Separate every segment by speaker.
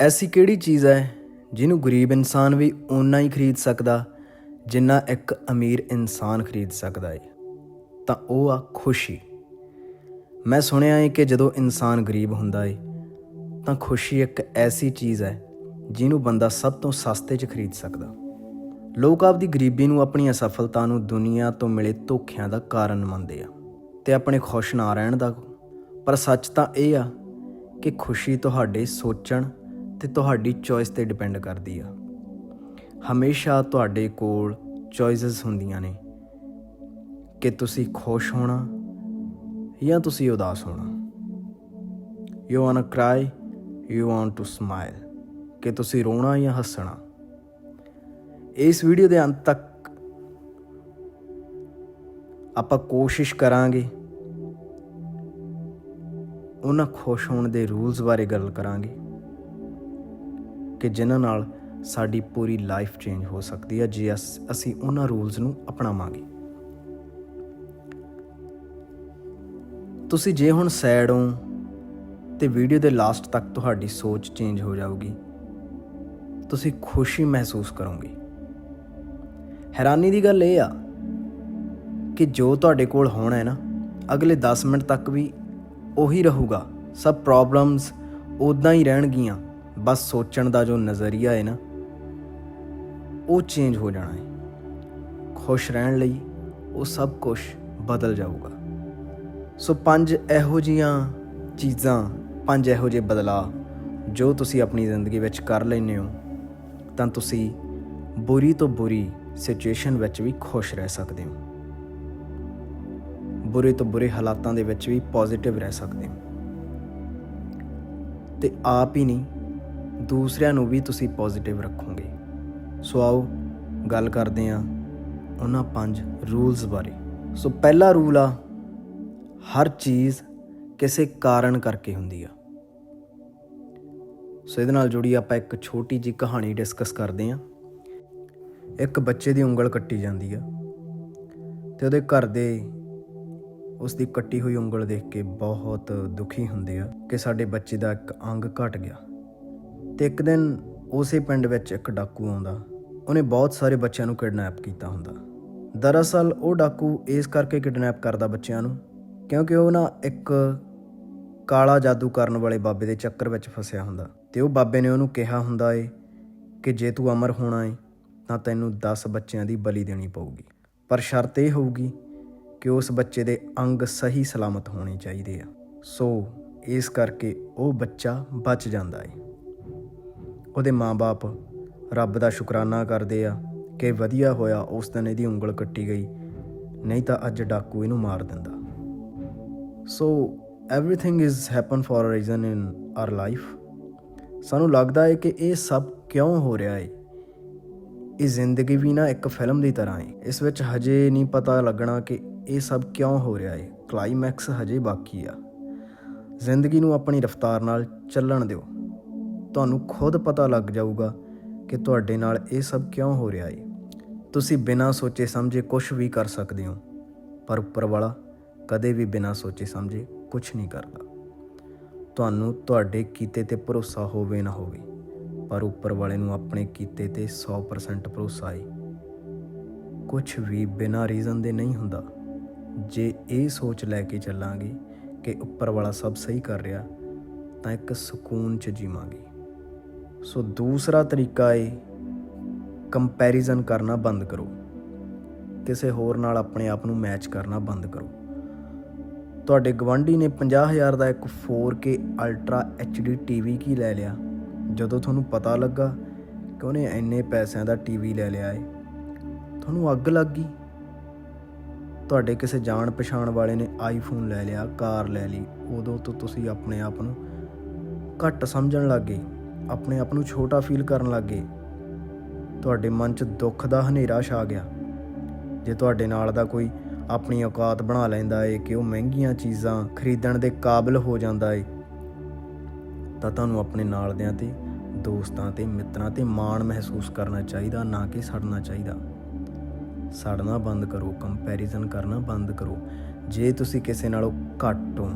Speaker 1: ਐਸੀ ਕਿਹੜੀ ਚੀਜ਼ ਹੈ ਜਿਹਨੂੰ ਗਰੀਬ ਇਨਸਾਨ ਵੀ ਓਨਾ ਹੀ ਖਰੀਦ ਸਕਦਾ, ਜਿੰਨਾ ਇੱਕ ਅਮੀਰ ਇਨਸਾਨ ਖਰੀਦ ਸਕਦਾ ਹੈ ਤਾਂ ਉਹ ਆ ਖੁਸ਼ੀ। ਮੈਂ ਸੁਣਿਆ ਹੈ ਕਿ ਜਦੋਂ ਇਨਸਾਨ ਗਰੀਬ ਹੁੰਦਾ ਹੈ ਤਾਂ ਖੁਸ਼ੀ ਇੱਕ ਐਸੀ ਚੀਜ਼ ਹੈ ਜਿਹਨੂੰ ਬੰਦਾ ਸਭ ਤੋਂ ਸਸਤੇ 'ਚ ਖਰੀਦ ਸਕਦਾ। ਲੋਕ ਆਪਦੀ ਗਰੀਬੀ ਨੂੰ ਆਪਣੀ ਅਸਫਲਤਾ ਨੂੰ ਦੁਨੀਆ ਤੋਂ ਮਿਲੇ ਧੋਖਿਆਂ ਦਾ ਕਾਰਨ ਮੰਨਦੇ ਆ ਤੇ ਆਪਣੇ ਖੁਸ਼ ਨਾ ਰਹਿਣ ਦਾ। ਪਰ ਸੱਚ ਤਾਂ ਇਹ ਆ ਕਿ ਖੁਸ਼ੀ ਤੁਹਾਡੇ ਸੋਚਣ ਤੇ ਤੁਹਾਡੀ ਚੋਇਸ ਤੇ ਡਿਪੈਂਡ ਕਰਦੀ ਆ। ਹਮੇਸ਼ਾ ਤੁਹਾਡੇ ਕੋਲ ਚੋਇਸਸ ਹੁੰਦੀਆਂ ਨੇ। ਕਿ ਤੁਸੀਂ ਖੁਸ਼ ਹੋਣਾ ਜਾਂ ਤੁਸੀਂ ਉਦਾਸ ਹੋਣਾ। You want to cry you want to smile ਕਿ ਤੁਸੀਂ ਰੋਣਾ ਜਾਂ ਹੱਸਣਾ। ਇਸ ਵੀਡੀਓ ਦੇ ਅੰਤ ਤੱਕ ਆਪਾਂ ਕੋਸ਼ਿਸ਼ ਕਰਾਂਗੇ। ਉਹਨਾਂ ਖੁਸ਼ ਹੋਣ ਦੇ ਰੂਲਸ ਬਾਰੇ ਗੱਲ ਕਰਾਂਗੇ। ਕਿ ਜਿਨ੍ਹਾਂ ਨਾਲ ਸਾਡੀ ਪੂਰੀ ਲਾਈਫ ਚੇਂਜ ਹੋ ਸਕਦੀ ਹੈ, ਜੇ ਅਸ- ਅਸੀਂ ਉਹਨਾਂ ਰੂਲਸ ਨੂੰ ਅਪਣਾਵਾਂਗੇ। ਤੁਸੀਂ ਜੇ ਹੁਣ ਸੈਡ ਹੋ, ਤੇ ਵੀਡੀਓ ਦੇ ਲਾਸਟ ਤੱਕ ਤੁਹਾਡੀ ਸੋਚ ਚੇਂਜ ਹੋ ਜਾਊਗੀ। ਤੁਸੀਂ ਖੁਸ਼ੀ ਮਹਿਸੂਸ ਕਰੋਗੇ। ਹੈਰਾਨੀ ਦੀ ਗੱਲ ਇਹ ਆ ਕਿ ਜੋ ਤੁਹਾਡੇ ਕੋਲ ਹੋਣਾ ਹੈ ਨਾ, ਅਗਲੇ 10 ਮਿੰਟ ਤੱਕ ਵੀ ਉਹੀ ਰਹੂਗਾ। ਸਭ ਪ੍ਰੋਬਲਮਸ ਉਦਾਂ ਹੀ ਰਹਿਣਗੀਆਂ। ਬਸ ਸੋਚਣ ਦਾ ਜੋ ਨਜ਼ਰੀਆ ਹੈ ਨਾ, ਉਹ ਚੇਂਜ ਹੋ ਜਾਣਾ ਹੈ। ਖੁਸ਼ ਰਹਿਣ ਲਈ ਉਹ ਸਭ ਕੁਝ ਬਦਲ ਜਾਊਗਾ। ਸੋ ਪੰਜ ਇਹੋ ਜੀਆਂ ਚੀਜ਼ਾਂ, ਪੰਜ ਇਹੋ ਜਿਹੇ ਬਦਲਾਅ ਜੋ ਤੁਸੀਂ ਆਪਣੀ ਜ਼ਿੰਦਗੀ ਵਿੱਚ ਕਰ ਲੈਂਦੇ ਹੋ, ਤਾਂ ਤੁਸੀਂ ਬੁਰੀ ਤੋਂ ਬੁਰੀ ਸਿਚੁਏਸ਼ਨ ਵਿੱਚ ਵੀ ਖੁਸ਼ ਰਹਿ ਸਕਦੇ ਹੋ। ਬੁਰੇ ਤੋਂ ਬੁਰੇ ਹਾਲਾਤਾਂ ਦੇ ਵਿੱਚ ਵੀ ਪੋਜ਼ਿਟਿਵ ਰਹਿ ਸਕਦੇ ਹੋ। ਤੇ ਆਪ ਹੀ ਨਹੀਂ ਦੂਸਰਿਆਂ ਨੂੰ ਵੀ ਤੁਸੀਂ ਪੋਜ਼ਿਟਿਵ ਰੱਖੋਗੇ। ਸੋ ਆਓ, ਗੱਲ ਕਰਦੇ ਹਾਂ ਉਹਨਾਂ ਪੰਜ ਰੂਲਸ ਬਾਰੇ। ਸੋ ਪਹਿਲਾ ਰੂਲ ਆ, ਹਰ ਚੀਜ਼ ਕਿਸੇ ਕਾਰਨ ਕਰਕੇ ਹੁੰਦੀ ਆ। ਸੋ ਇਹਦੇ ਨਾਲ ਜੁੜੀ ਆਪਾਂ ਇੱਕ ਛੋਟੀ ਜੀ ਕਹਾਣੀ ਡਿਸਕਸ ਕਰਦੇ ਹਾਂ। ਇੱਕ ਬੱਚੇ ਦੀ ਉਂਗਲ ਕੱਟੀ ਜਾਂਦੀ ਆ ਤੇ ਉਹਦੇ ਘਰ ਦੇ ਉਸ ਦੀ ਕੱਟੀ ਹੋਈ ਉਂਗਲ ਦੇਖ ਕੇ ਬਹੁਤ ਦੁਖੀ ਹੁੰਦੇ ਆ ਕਿ ਸਾਡੇ ਬੱਚੇ ਦਾ ਇੱਕ ਅੰਗ ਘਟ ਗਿਆ। ਤੇ ਇੱਕ ਦਿਨ ਉਸੇ ਪਿੰਡ ਵਿੱਚ ਇੱਕ ਡਾਕੂ ਆਉਂਦਾ। ਉਹਨੇ ਬਹੁਤ ਸਾਰੇ ਬੱਚਿਆਂ ਨੂੰ ਕਿਡਨੈਪ ਕੀਤਾ ਹੁੰਦਾ। ਦਰਅਸਲ ਉਹ ਡਾਕੂ ਇਸ ਕਰਕੇ ਕਿਡਨੈਪ ਕਰਦਾ ਬੱਚਿਆਂ ਨੂੰ ਕਿਉਂਕਿ ਉਹ ਨਾ ਇੱਕ ਕਾਲਾ ਜਾਦੂ ਕਰਨ ਵਾਲੇ ਬਾਬੇ ਦੇ ਚੱਕਰ ਵਿੱਚ ਫਸਿਆ ਹੁੰਦਾ। ਤੇ ਉਹ ਬਾਬੇ ਨੇ ਉਹਨੂੰ ਕਿਹਾ ਹੁੰਦਾ ਏ ਕਿ ਜੇ ਤੂੰ ਅਮਰ ਹੋਣਾ ਏ ਤਾਂ ਤੈਨੂੰ 10 ਬੱਚਿਆਂ ਦੀ ਬਲੀ ਦੇਣੀ ਪਊਗੀ। ਪਰ ਸ਼ਰਤ ਇਹ ਹੋਊਗੀ ਕਿ ਉਸ ਬੱਚੇ ਦੇ ਅੰਗ ਸਹੀ ਸਲਾਮਤ ਹੋਣੇ ਚਾਹੀਦੇ ਆ। ਸੋ ਇਸ ਕਰਕੇ ਉਹ ਬੱਚਾ ਬਚ ਜਾਂਦਾ ਏ। ਉਹਦੇ ਮਾਪੇ ਰੱਬ ਦਾ ਸ਼ੁਕਰਾਨਾ ਕਰਦੇ ਆ ਕਿ ਵਧੀਆ ਹੋਇਆ ਉਸ ਦਿਨ ਇਹਦੀ ਉਂਗਲ ਕੱਟੀ ਗਈ, ਨਹੀਂ ਤਾਂ ਅੱਜ ਡਾਕੂ ਇਹਨੂੰ ਮਾਰ ਦਿੰਦਾ। So everything is happen for a reason in our life ਸਾਨੂੰ ਲੱਗਦਾ ਹੈ ਕਿ ਇਹ ਸਭ ਕਿਉਂ ਹੋ ਰਿਹਾ ਹੈ ਇਹ ਜ਼ਿੰਦਗੀ ਵੀ ਨਾ ਇੱਕ ਫਿਲਮ ਦੀ ਤਰ੍ਹਾਂ ਹੈ ਇਸ ਵਿੱਚ ਹਜੇ ਨਹੀਂ ਪਤਾ ਲੱਗਣਾ ਕਿ ਇਹ ਸਭ ਕਿਉਂ ਹੋ ਰਿਹਾ ਹੈ ਕਲਾਈਮੈਕਸ ਹਜੇ ਬਾਕੀ ਆ। ਜ਼ਿੰਦਗੀ ਨੂੰ ਆਪਣੀ ਰਫ਼ਤਾਰ ਨਾਲ ਚੱਲਣ ਦਿਓ। ਤੁਹਾਨੂੰ ਖੁਦ ਪਤਾ ਲੱਗ ਜਾਊਗਾ ਕਿ ਤੁਹਾਡੇ ਨਾਲ ਇਹ ਸਭ ਕਿਉਂ ਹੋ ਰਿਹਾ ਹੈ ਤੁਸੀਂ ਬਿਨਾਂ ਸੋਚੇ ਸਮਝੇ ਕੁਝ ਵੀ ਕਰ ਸਕਦੇ ਹੋ, ਪਰ ਉੱਪਰ ਵਾਲਾ ਕਦੇ ਵੀ ਬਿਨਾਂ ਸੋਚੇ ਸਮਝੇ ਕੁਝ ਨਹੀਂ ਕਰਦਾ। ਤੁਹਾਨੂੰ ਤੁਹਾਡੇ ਕੀਤੇ ਤੇ ਭਰੋਸਾ ਹੋਵੇ ਨਾ ਹੋਵੇ, ਪਰ ਉੱਪਰ ਵਾਲੇ ਨੂੰ ਆਪਣੇ ਕੀਤੇ ਤੇ 100% ਭਰੋਸਾ ਹੈ ਕੁਝ ਵੀ ਬਿਨਾਂ ਰੀਜ਼ਨ ਦੇ ਨਹੀਂ ਹੁੰਦਾ। ਜੇ ਇਹ ਸੋਚ ਲੈ ਕੇ ਚੱਲਾਂਗੇ ਕਿ ਉੱਪਰ ਵਾਲਾ ਸਭ ਸਹੀ ਕਰ ਰਿਹਾ, ਤਾਂ ਇੱਕ ਸਕੂਨ ਚ ਜੀਵਾਂਗੇ। ਸੋ ਦੂਸਰਾ ਤਰੀਕਾ ਏ ਕੰਪੈਰੀਜ਼ਨ ਕਰਨਾ ਬੰਦ ਕਰੋ। ਕਿਸੇ ਹੋਰ ਨਾਲ ਆਪਣੇ ਆਪ ਨੂੰ ਮੈਚ ਕਰਨਾ ਬੰਦ ਕਰੋ। ਤੁਹਾਡੇ ਗਵਾਂਢੀ ਨੇ 50000 ਦਾ ਇੱਕ 4K ਅਲਟਰਾ HD ਟੀਵੀ ਕੀ ਲੈ ਲਿਆ? ਜਦੋਂ ਤੁਹਾਨੂੰ ਪਤਾ ਲੱਗਾ ਕਿ ਉਹਨੇ ਇੰਨੇ ਪੈਸਿਆਂ ਦਾ ਟੀਵੀ ਲੈ ਲਿਆ ਏ, ਤੁਹਾਨੂੰ ਅੱਗ ਲੱਗ ਗਈ। ਤੁਹਾਡੇ ਕਿਸੇ ਜਾਣ ਪਛਾਣ ਵਾਲੇ ਨੇ ਆਈਫੋਨ ਲੈ ਲਿਆ, ਕਾਰ ਲੈ ਲਈ, ਉਦੋਂ ਤੋਂ ਤੁਸੀਂ ਆਪਣੇ ਆਪ ਨੂੰ ਘੱਟ ਸਮਝਣ ਲੱਗੇ ਆਪਣੇ ਆਪ ਨੂੰ ਛੋਟਾ ਫੀਲ ਕਰਨ ਲੱਗੇ ਤੁਹਾਡੇ ਮਨ 'ਚ ਦੁੱਖ ਦਾ ਹਨੇਰਾ ਛਾ ਗਿਆ। ਜੇ ਤੁਹਾਡੇ ਨਾਲ ਦਾ ਕੋਈ ਆਪਣੀ ਔਕਾਤ ਬਣਾ ਲੈਂਦਾ ਏ ਕਿ ਉਹ ਮਹਿੰਗੀਆਂ ਚੀਜ਼ਾਂ ਖਰੀਦਣ ਦੇ ਕਾਬਿਲ ਹੋ ਜਾਂਦਾ ਏ, ਤਾਂ ਤੁਹਾਨੂੰ ਆਪਣੇ ਨਾਲਦਿਆਂ ਤੇ, ਦੋਸਤਾਂ ਤੇ, ਮਿੱਤਰਾਂ ਤੇ ਮਾਣ ਮਹਿਸੂਸ ਕਰਨਾ ਚਾਹੀਦਾ, ਨਾ ਕਿ ਸੜਨਾ ਚਾਹੀਦਾ। ਸੜਨਾ ਬੰਦ ਕਰੋ ਕੰਪੈਰੀਜ਼ਨ ਕਰਨਾ ਬੰਦ ਕਰੋ। ਜੇ ਤੁਸੀਂ ਕਿਸੇ ਨਾਲੋਂ ਘੱਟ ਹੋ,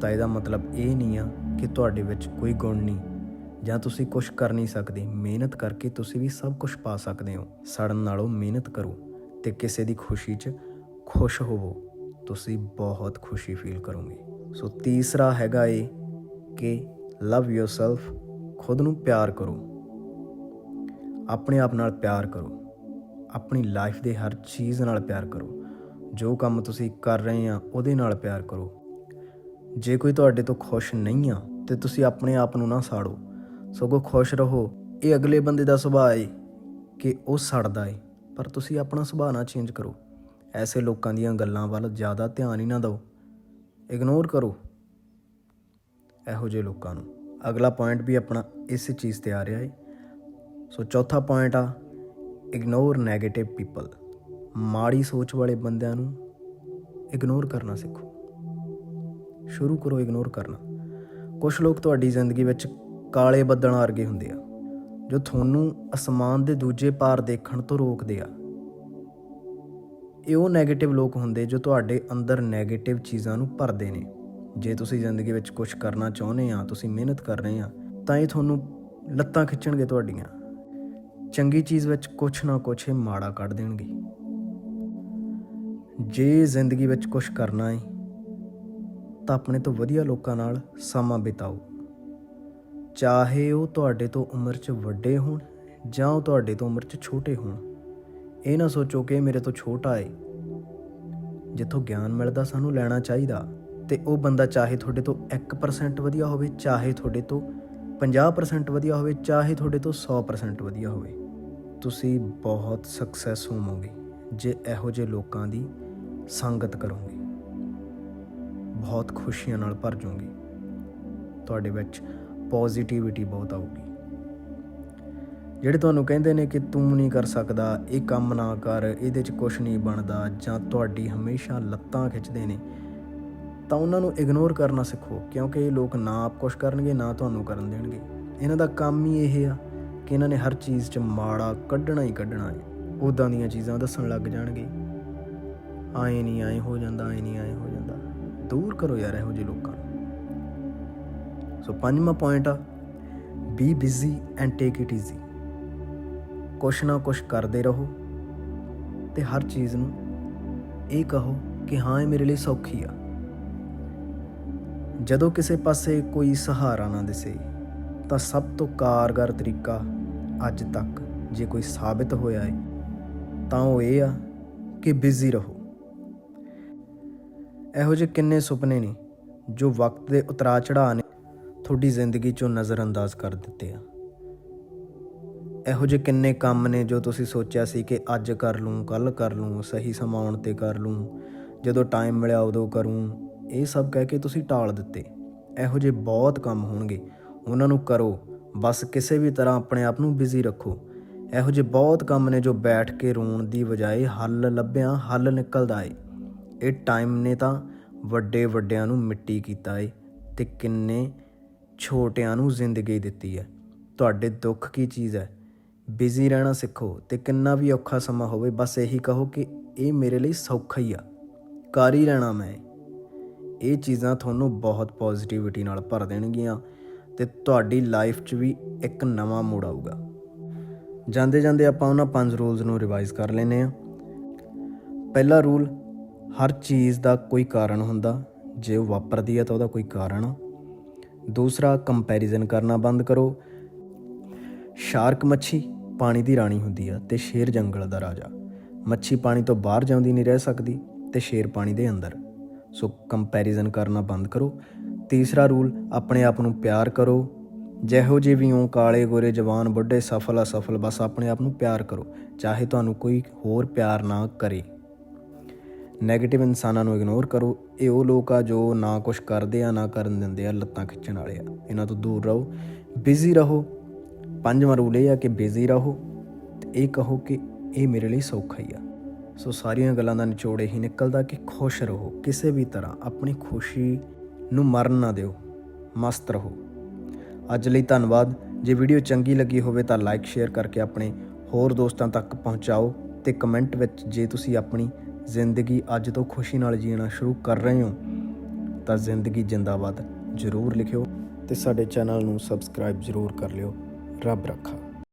Speaker 1: ਤਾਂ ਇਹਦਾ ਮਤਲਬ ਇਹ ਨਹੀਂ ਆ ਕਿ ਤੁਹਾਡੇ ਵਿੱਚ ਕੋਈ ਗੁਣ ਨਹੀਂ। ਜਾਂ ਤੁਸੀਂ ਕੁਝ ਕਰ ਨਹੀਂ ਸਕਦੇ, ਮਿਹਨਤ ਕਰਕੇ ਤੁਸੀਂ ਵੀ ਸਭ ਕੁਝ ਪਾ ਸਕਦੇ ਹੋ। ਸੜਨ ਨਾਲੋਂ ਮਿਹਨਤ ਕਰੋ ਤੇ ਕਿਸੇ ਦੀ ਖੁਸ਼ੀ 'ਚ ਖੁਸ਼ ਹੋਵੋ। ਤੁਸੀਂ ਬਹੁਤ ਖੁਸ਼ੀ ਫੀਲ ਕਰੋਗੇ। ਸੋ ਤੀਸਰਾ ਹੈਗਾ ਇਹ ਕਿ ਲਵ ਯੋਰਸੈਲਫ ਖੁਦ ਨੂੰ ਪਿਆਰ ਕਰੋ। ਆਪਣੇ ਆਪ ਨਾਲ ਪਿਆਰ ਕਰੋ। ਆਪਣੀ ਲਾਈਫ ਦੇ ਹਰ ਚੀਜ਼ ਨਾਲ ਪਿਆਰ ਕਰੋ। ਜੋ ਕੰਮ ਤੁਸੀਂ ਕਰ ਰਹੇ ਆ, ਉਹਦੇ ਨਾਲ ਪਿਆਰ ਕਰੋ। ਜੇ ਕੋਈ ਤੁਹਾਡੇ ਤੋਂ ਖੁਸ਼ ਨਹੀਂ ਆ, ਤੇ ਤੁਸੀਂ ਆਪਣੇ ਆਪ ਨੂੰ ਨਾ ਸਾੜੋ। ਸਗੋਂ ਖੁਸ਼ ਰਹੋ। ਇਹ ਅਗਲੇ ਬੰਦੇ ਦਾ ਸੁਭਾਅ ਏ ਕਿ ਉਹ ਸੜਦਾ ਏ। ਪਰ ਤੁਸੀਂ ਆਪਣਾ ਸੁਭਾਅ ਨਾ ਚੇਂਜ ਕਰੋ। ਐਸੇ ਲੋਕਾਂ ਦੀਆਂ ਗੱਲਾਂ ਵੱਲ ਜ਼ਿਆਦਾ ਧਿਆਨ ਹੀ ਨਾ ਦਿਓ। ਇਗਨੋਰ ਕਰੋ ਇਹੋ ਜਿਹੇ ਲੋਕਾਂ ਨੂੰ। ਅਗਲਾ ਪੁਆਇੰਟ ਵੀ ਆਪਣਾ ਇਸ ਚੀਜ਼ ਤੇ ਆ ਰਿਹਾ ਏ। ਸੋ ਚੌਥਾ ਪੁਆਇੰਟ ਆ ਇਗਨੋਰ 네ਗੇਟਿਵ ਪੀਪਲ ਮਾੜੀ ਸੋਚ ਵਾਲੇ ਬੰਦਿਆਂ ਨੂੰ ਇਗਨੋਰ ਕਰਨਾ ਸਿੱਖੋ। ਸ਼ੁਰੂ ਕਰੋ ਇਗਨੋਰ ਕਰਨਾ। ਕੁਝ ਲੋਕ ਤੁਹਾਡੀ ਜ਼ਿੰਦਗੀ ਵਿੱਚ ਕਾਲੇ ਬੱਦਲ ਵਰਗੇ ਹੁੰਦੇ ਆ, ਜੋ ਤੁਹਾਨੂੰ ਅਸਮਾਨ ਦੇ ਦੂਜੇ ਪਾਰ ਦੇਖਣ ਤੋਂ ਰੋਕਦੇ ਆ। ਇਹ ਉਹ 네ਗੇਟਿਵ ਲੋਕ ਹੁੰਦੇ ਜੋ ਤੁਹਾਡੇ ਅੰਦਰ 네ਗੇਟਿਵ ਚੀਜ਼ਾਂ ਨੂੰ ਭਰਦੇ ਨੇ। ਜੇ ਤੁਸੀਂ ਜ਼ਿੰਦਗੀ ਵਿੱਚ ਕੁਝ ਕਰਨਾ ਚਾਹੁੰਦੇ ਆ, ਤੁਸੀਂ ਮਿਹਨਤ ਕਰ ਰਹੇ ਆ, ਤਾਂ ਇਹ ਤੁਹਾਨੂੰ ਲੱਤਾਂ ਖਿੱਚਣਗੇ ਤੁਹਾਡੀਆਂ। ਚੰਗੀ ਚੀਜ਼ ਵਿੱਚ ਕੁਝ ਨਾ ਕੁਝ ਇਹ ਮਾੜਾ ਕੱਢ ਦੇਣਗੇ। ਜੇ ਜ਼ਿੰਦਗੀ ਵਿੱਚ ਕੁਝ ਕਰਨਾ ਹੈ ਤਾਂ ਆਪਣੇ ਤੋਂ ਵਧੀਆ ਲੋਕਾਂ ਨਾਲ ਸਮਾਂ ਬਿਤਾਓ। ਚਾਹੇ ਉਹ ਤੁਹਾਡੇ ਤੋਂ ਉਮਰ 'ਚ ਵੱਡੇ ਹੋਣ ਜਾਂ ਉਹ ਤੁਹਾਡੇ ਤੋਂ ਉਮਰ 'ਚ ਛੋਟੇ ਹੋਣ, ਇਹ ਨਾ ਸੋਚੋ ਕਿ ਮੇਰੇ ਤੋਂ ਛੋਟਾ ਹੈ ਜਿੱਥੋਂ ਗਿਆਨ ਮਿਲਦਾ ਸਾਨੂੰ ਲੈਣਾ ਚਾਹੀਦਾ ਤੇ ਉਹ ਬੰਦਾ ਚਾਹੇ ਤੁਹਾਡੇ ਤੋਂ 1% ਵਧੀਆ ਹੋਵੇ, ਚਾਹੇ ਤੁਹਾਡੇ ਤੋਂ 50% ਵਧੀਆ ਹੋਵੇ, ਚਾਹੇ ਤੁਹਾਡੇ ਤੋਂ 100% ਵਧੀਆ ਹੋਵੇ, ਤੁਸੀਂ ਬਹੁਤ ਸਕਸੈਸ ਹੋਵੋਗੇ ਜੇ ਇਹੋ ਜਿਹੇ ਲੋਕਾਂ ਦੀ ਸੰਗਤ ਕਰੋਗੇ। ਬਹੁਤ ਖੁਸ਼ੀਆਂ ਨਾਲ ਭਰ ਜਾਓਗੇ ਤੁਹਾਡੇ ਵਿੱਚ ਪੋਜ਼ਿਟਿਵਿਟੀ ਬਹੁਤ ਆਊਗੀ। ਜਿਹੜੇ ਤੁਹਾਨੂੰ ਕਹਿੰਦੇ ਨੇ ਕਿ ਤੂੰ ਨਹੀਂ ਕਰ ਸਕਦਾ, ਇਹ ਕੰਮ ਨਾ ਕਰ, ਇਹਦੇ 'ਚ ਕੁਝ ਨਹੀਂ ਬਣਦਾ, ਜਾਂ ਤੁਹਾਡੀ ਹਮੇਸ਼ਾ ਲੱਤਾਂ ਖਿੱਚਦੇ ਨੇ, ਤਾਂ ਉਹਨਾਂ ਨੂੰ ਇਗਨੋਰ ਕਰਨਾ ਸਿੱਖੋ, ਕਿਉਂਕਿ ਇਹ ਲੋਕ ਨਾ ਆਪ ਕੁਝ ਕਰਨਗੇ, ਨਾ ਤੁਹਾਨੂੰ ਕਰਨ ਦੇਣਗੇ। ਇਹਨਾਂ ਦਾ ਕੰਮ ਹੀ ਇਹ ਆ ਕਿ ਇਹਨਾਂ ਨੇ ਹਰ ਚੀਜ਼ 'ਚ ਮਾੜਾ ਕੱਢਣਾ ਹੀ ਕੱਢਣਾ ਹੈ। ਉਦਾਂ ਦੀਆਂ ਚੀਜ਼ਾਂ ਦੱਸਣ ਲੱਗ ਜਾਣਗੇ। ਆਏ ਨਹੀਂ, ਆਏ ਹੋ ਜਾਂਦਾ, ਆਏ ਨਹੀਂ, ਆਏ ਹੋ ਜਾਂਦਾ। ਦੂਰ ਕਰੋ ਯਾਰ ਇਹੋ ਜਿਹੇ ਲੋਕਾਂ ਨੂੰ। ਸੋ ਪੰਜਵਾਂ ਪੁਆਇੰਟ ਆ be busy and take it easy ਕੁਛ ਨਾ ਕੁਛ ਕਰਦੇ ਰਹੋ ਤੇ ਹਰ ਚੀਜ਼ ਨੂੰ ਇਹ ਕਹੋ ਕਿ ਹਾਂ, ਇਹ ਮੇਰੇ ਲਈ ਸੌਖੀ ਆ। ਜਦੋਂ ਕਿਸੇ ਪਾਸੇ ਕੋਈ ਸਹਾਰਾ ਨਾ ਦਿਸੇ, ਤਾਂ ਸਭ ਤੋਂ ਕਾਰਗਰ ਤਰੀਕਾ ਅੱਜ ਤੱਕ ਜੇ ਕੋਈ ਸਾਬਿਤ ਹੋਇਆ ਹੈ ਤਾਂ ਉਹ ਇਹ ਆ ਕਿ ਬਿਜ਼ੀ ਰਹੋ। ਇਹੋ ਜਿਹੇ ਕਿੰਨੇ ਸੁਪਨੇ ਨੇ ਜੋ ਵਕਤ ਦੇ ਉਤਰਾ ਚੜਾਅ ਨੇ ਤੁਹਾਡੀ ਜ਼ਿੰਦਗੀ ਚੋਂ ਨਜ਼ਰਅੰਦਾਜ਼ ਕਰ ਦਿੱਤੇ ਆ। ਇਹੋ ਜਿਹੇ ਕਿੰਨੇ ਕੰਮ ਨੇ ਜੋ ਤੁਸੀਂ ਸੋਚਿਆ ਸੀ ਕਿ ਅੱਜ ਕਰ ਲੂੰ, ਕੱਲ ਕਰ ਲੂੰ, ਸਹੀ ਸਮਾਂ ਆਉਣ ਤੇ ਕਰ ਲੂੰ, ਜਦੋਂ ਟਾਈਮ ਮਿਲਿਆ ਉਦੋਂ ਕਰੂੰ। ਇਹ ਸਭ ਕਹਿ ਕੇ ਤੁਸੀਂ ਟਾਲ ਦਿੱਤੇ। ਇਹੋ ਜਿਹੇ ਬਹੁਤ ਕੰਮ ਹੋਣਗੇ। ਉਹਨਾਂ ਨੂੰ ਕਰੋ। ਬਸ ਕਿਸੇ ਵੀ ਤਰ੍ਹਾਂ ਆਪਣੇ ਆਪ ਨੂੰ ਬਿਜ਼ੀ ਰੱਖੋ। ਇਹੋ ਜਿਹੇ ਬਹੁਤ ਕੰਮ ਨੇ ਜੋ ਬੈਠ ਕੇ ਰੋਣ ਦੀ ਬਜਾਏ ਹੱਲ ਲੱਭਿਆ, ਹੱਲ ਨਿਕਲਦਾ ਏ। ਇਹ ਟਾਈਮ ਨੇ ਤਾਂ ਵੱਡੇ ਵੱਡਿਆਂ ਨੂੰ ਮਿੱਟੀ ਕੀਤਾ ਏ ਤੇ ਕਿੰਨੇ ਛੋਟਿਆਂ ਨੂੰ ਜ਼ਿੰਦਗੀ ਦਿੱਤੀ ਹੈ। ਤੁਹਾਡੇ ਦੁੱਖ ਕੀ ਚੀਜ਼ ਹੈ? ਬਿਜ਼ੀ ਰਹਿਣਾ ਸਿੱਖੋ ਤੇ ਕਿੰਨਾ ਵੀ ਔਖਾ ਸਮਾਂ ਹੋਵੇ, ਬਸ ਇਹੀ ਕਹੋ ਕਿ ਇਹ ਮੇਰੇ ਲਈ ਸੌਖਾ ਹੀ ਆ। ਕਰ ਹੀ ਰਹਿਣਾ ਮੈਂ। ਇਹ ਚੀਜ਼ਾਂ ਤੁਹਾਨੂੰ ਬਹੁਤ ਪੋਜ਼ਿਟਿਵਿਟੀ ਨਾਲ ਭਰ ਦੇਣਗੀਆਂ ਤੇ ਤੁਹਾਡੀ ਲਾਈਫ 'ਚ ਵੀ ਇੱਕ ਨਵਾਂ ਮੋੜ ਆਊਗਾ। ਜਾਂਦੇ ਜਾਂਦੇ ਆਪਾਂ ਉਹਨਾਂ ਪੰਜ ਰੂਲਸ ਨੂੰ ਰਿਵਾਈਜ਼ ਕਰ ਲੈਨੇ ਆ ਪਹਿਲਾ ਰੂਲ ਹਰ ਚੀਜ਼ ਦਾ ਕੋਈ ਕਾਰਨ ਹੁੰਦਾ। ਜੇ ਉਹ ਵਾਪਰਦੀ ਹੈ ਤਾਂ ਉਹਦਾ ਕੋਈ ਕਾਰਨ ਆ। ਦੂਸਰਾ ਕੰਪੈਰੀਜ਼ਨ ਕਰਨਾ ਬੰਦ ਕਰੋ। ਸ਼ਾਰਕ ਮੱਛੀ ਪਾਣੀ ਦੀ ਰਾਣੀ ਹੁੰਦੀ ਆ ਤੇ ਸ਼ੇਰ ਜੰਗਲ ਦਾ ਰਾਜਾ। ਮੱਛੀ ਪਾਣੀ ਤੋਂ ਬਾਹਰ ਜਾਂਦੀ ਨਹੀਂ ਰਹਿ ਸਕਦੀ ਤੇ ਸ਼ੇਰ ਪਾਣੀ ਦੇ ਅੰਦਰ। ਸੋ ਕੰਪੈਰੀਜ਼ਨ ਕਰਨਾ ਬੰਦ ਕਰੋ। ਤੀਸਰਾ ਰੂਲ, ਆਪਣੇ ਆਪ ਨੂੰ ਪਿਆਰ ਕਰੋ। ਜਿਹੋ ਜਿਹੇ ਵੀ ਹੋ ਕਾਲੇ ਗੋਰੇ ਜਵਾਨ ਬੁੱਢੇ, ਸਫਲ ਅਸਫਲ, ਬਸ ਆਪਣੇ ਆਪ ਨੂੰ ਪਿਆਰ ਕਰੋ। ਚਾਹੇ ਤੁਹਾਨੂੰ ਕੋਈ ਹੋਰ ਪਿਆਰ ਨਾ ਕਰੇ। 네ਗੇਟਿਵ ਇਨਸਾਨਾਂ ਨੂੰ ਇਗਨੋਰ ਕਰੋ। ਇਹ ਉਹ ਲੋਕ ਆ ਜੋ ਨਾ ਕੁਝ ਕਰਦੇ ਆ, ਨਾ ਕਰਨ ਦਿੰਦੇ ਆ, ਲੱਤਾਂ ਖਿੱਚਣ ਵਾਲੇ ਆ। ਇਹਨਾਂ ਤੋਂ ਦੂਰ ਰਹੋ। ਬਿਜ਼ੀ ਰਹੋ। ਪੰਜਵਾਂ ਰੂਲ ਇਹ ਆ ਕਿ ਬਿਜ਼ੀ ਰਹੋ ਤੇ ਇਹ ਕਹੋ ਕਿ ਇਹ ਮੇਰੇ ਲਈ ਸੌਖਾ ਹੀ ਆ। ਸੋ ਸਾਰੀਆਂ ਗੱਲਾਂ ਦਾ ਨਿਚੋੜ ਇਹੀ ਨਿਕਲਦਾ ਕਿ ਖੁਸ਼ ਰਹੋ। ਕਿਸੇ ਵੀ ਤਰ੍ਹਾਂ ਆਪਣੀ ਖੁਸ਼ੀ ਨੂੰ ਮਰਨ ਨਾ ਦਿਓ। ਮਸਤ ਰਹੋ। ਅੱਜ ਲਈ ਧੰਨਵਾਦ। ਜੇ ਵੀਡੀਓ ਚੰਗੀ ਲੱਗੀ ਹੋਵੇ ਤਾਂ ਲਾਈਕ ਸ਼ੇਅਰ ਕਰਕੇ ਆਪਣੇ ਹੋਰ ਦੋਸਤਾਂ ਤੱਕ ਪਹੁੰਚਾਓ ਤੇ ਕਮੈਂਟ ਵਿੱਚ ਜੇ ਤੁਸੀਂ ਆਪਣੀ ਜ਼ਿੰਦਗੀ ਅੱਜ ਤੋਂ ਖੁਸ਼ੀ ਨਾਲ ਜੀਣਾ ਸ਼ੁਰੂ ਕਰ ਰਹੇ ਹੋ, ਤਾਂ ਜ਼ਿੰਦਗੀ ਜਿੰਦਾਬਾਦ ਜ਼ਰੂਰ ਲਿਖਿਓ ਤੇ ਸਾਡੇ ਚੈਨਲ ਨੂੰ ਸਬਸਕ੍ਰਾਈਬ ਜ਼ਰੂਰ ਕਰ ਲਿਓ। ਰੱਬ ਰੱਖਾ।